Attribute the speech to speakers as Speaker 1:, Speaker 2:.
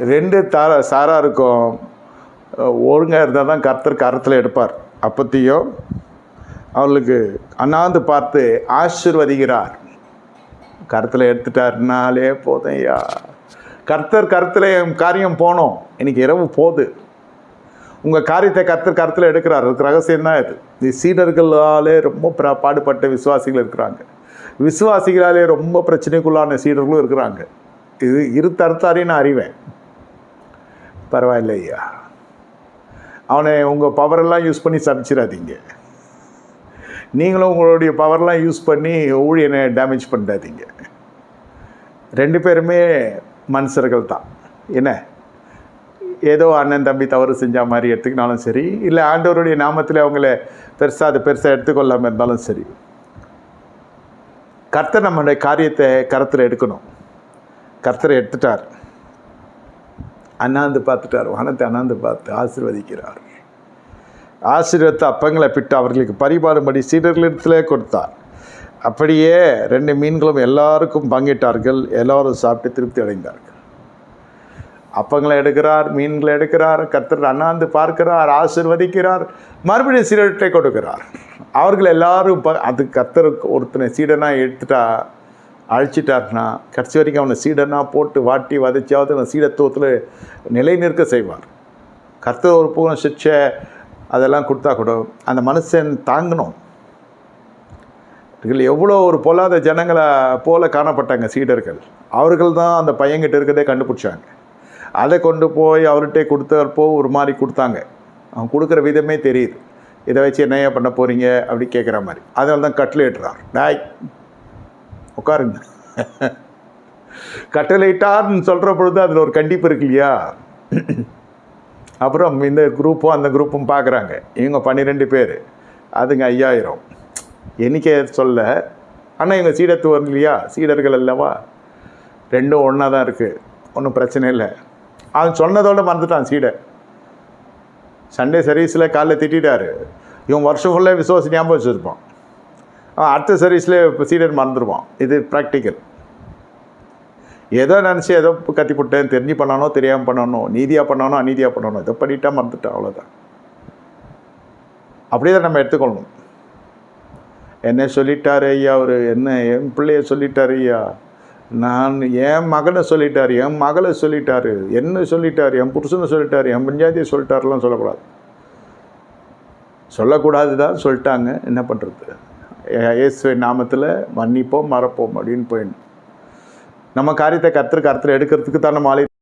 Speaker 1: ரெண்டு தார இருக்கும். ஒழுங்காக இருந்தால் தான் கர்த்தர் கரத்தில் எடுப்பார். அப்பத்தையும் அவர்களுக்கு அண்ணாந்து பார்த்து ஆசிர்வதிக்கிறார். கருத்தில் எடுத்துட்டாருனாலே போதும் ஐயா கர்த்தர் கருத்தில் என் காரியம் போனோம். இன்னைக்கு இரவு போகுது. உங்கள் காரியத்தை கர்த்தர் கருத்தில் எடுக்கிறார். அதுக்கு ரகசியம் தான் இது. இது சீடர்களாலே ரொம்ப பிர- பாடுபட்ட விசுவாசிகள் இருக்கிறாங்க. விசுவாசிகளாலே ரொம்ப பிரச்சனைக்குள்ளான சீடர்களும் இருக்கிறாங்க. இது இரு தரத்தாரையும் நான் அறிவேன். பரவாயில்ல ஐயா அவனை உங்கள் பவரெல்லாம் யூஸ் பண்ணி சமைச்சிடாதீங்க நீங்களும் உங்களுடைய பவர்லாம் யூஸ் பண்ணி ஊழியனை டேமேஜ் பண்ணிடாதீங்க. ரெண்டு பேருமே மனுஷர்கள் தான். என்ன? ஏதோ அண்ணன் தம்பி தவறு செஞ்ச மாதிரி எடுத்துக்கினாலும் சரி இல்லை ஆண்டவருடைய நாமத்தில் அவங்கள பெருசாக அது பெருசாக எடுத்துக்கொள்ளாமல் இருந்தாலும் சரி. கர்த்தர் நம்மளுடைய காரியத்தை கருத்தில் எடுக்கணும். கர்த்தரை எடுத்துட்டார். அண்ணாந்து பார்த்துட்டார். வானத்தை அண்ணாந்து பார்த்து ஆசிர்வதிக்கிறார். ஆசீர்வத்த அப்பங்களை பிட்டு அவர்களுக்கு பரிபாடும்படி சீடர்களிடத்திலே கொடுத்தார். அப்படியே ரெண்டு மீன்களும் எல்லாருக்கும் பங்கிட்டார்கள். எல்லாரும் சாப்பிட்டு திருப்தி அடைந்தார்கள். அப்பங்களை எடுக்கிறார் மீன்களை எடுக்கிறார் கர்த்தர் அண்ணாந்து பார்க்கிறார் ஆசீர்வதிக்கிறார் மறுபடியும் சீடர்கிட்ட கொடுக்கிறார். அவர்கள் எல்லாரும் ப அது கர்த்தருக்கு ஒருத்தனை சீடனாக எடுத்துட்டா அழைச்சிட்டார்னா கடைசி வரைக்கும் அவனை சீடனாக போட்டு வாட்டி வதைச்சியாவது அவன் சீடத்துவத்தில் நிலை நிற்க செய்வார். கர்த்தர் ஒரு பூர்ண சிக்ஷை அதெல்லாம் கொடுத்தா கூட அந்த மனுஷன் தாங்கணும். இதில் எவ்வளோ ஒரு பொல்லாத ஜனங்களை போல காணப்பட்டாங்க சீடர்கள். அவர்கள் தான் அந்த பையன்கிட்ட இருக்கிறதே கண்டுபிடிச்சாங்க. அதை கொண்டு போய் அவர்கிட்ட கொடுத்தப்போ ஒரு மாதிரி கொடுத்தாங்க. அவன் கொடுக்குற விதமே தெரியுது. இதை வச்சு என்னையா பண்ண போகிறீங்க அப்படி கேட்குற மாதிரி. அதனால தான் கட்லேட்டுறார் டாய் உட்காருங்க. கட்டளைட்டார்னு சொல்கிற பொழுது அதில் ஒரு கண்டிப்பு இருக்கு இல்லையா? அப்புறம் இந்த குரூப்பும் அந்த குரூப்பும் பார்க்குறாங்க. இவங்க பன்னிரெண்டு பேர். அதுங்க ஐயாயிரம். எண்ணிக்கை சொல்ல ஆனால் இவங்க சீடத்துவம் இல்லையா? சீடர்கள் அல்லவா? ரெண்டும் ஒன்றா தான் இருக்குது ஒன்றும் பிரச்சனை இல்லை. அவன் சொன்னதோட மறந்துட்டான் சீடை. சண்டே சர்வீஸில் காலைல திட்டாரு இவன் வருஷம் ஃபுல்லாக விசுவாச ஞாபகம் வச்சுருப்பான். அவன் அடுத்த சர்வீஸில் இப்போ சீனியர் மறந்துடுவான் இது ப்ராக்டிக்கல் ஏதோ நினச்சி ஏதோ கத்தி போட்டேன் தெரிஞ்சு பண்ணானோ தெரியாமல் பண்ணணும் நீதியாக பண்ணணும் அநீதியாக பண்ணணும் இதை பண்ணிட்டா மறந்துட்டேன் அவ்வளோதான் அப்படியே தான் நம்ம எடுத்துக்கொள்ளணும். என்ன சொல்லிட்டாரு ஐயா அவர் என்ன என் பிள்ளைய சொல்லிட்டாரு ஐயா. நான் என் மகனை சொல்லிட்டார் என் மகளை சொல்லிட்டார் என்ன சொல்லிட்டார் என் புருஷனை சொல்லிட்டார் என் பஞ்சாயத்தை சொல்லிட்டாருலாம் சொல்லக்கூடாது. சொல்லக்கூடாது தான் சொல்லிட்டாங்க. என்ன பண்ணுறது இயேசுவை நாமத்தில் மன்னிப்போம் மறப்போம் அப்படின்னு போயிடணும் நம்ம காரியத்தை கர்த்தர் கருத்தில் எடுக்கிறதுக்கு தான் நம்ம ஆலய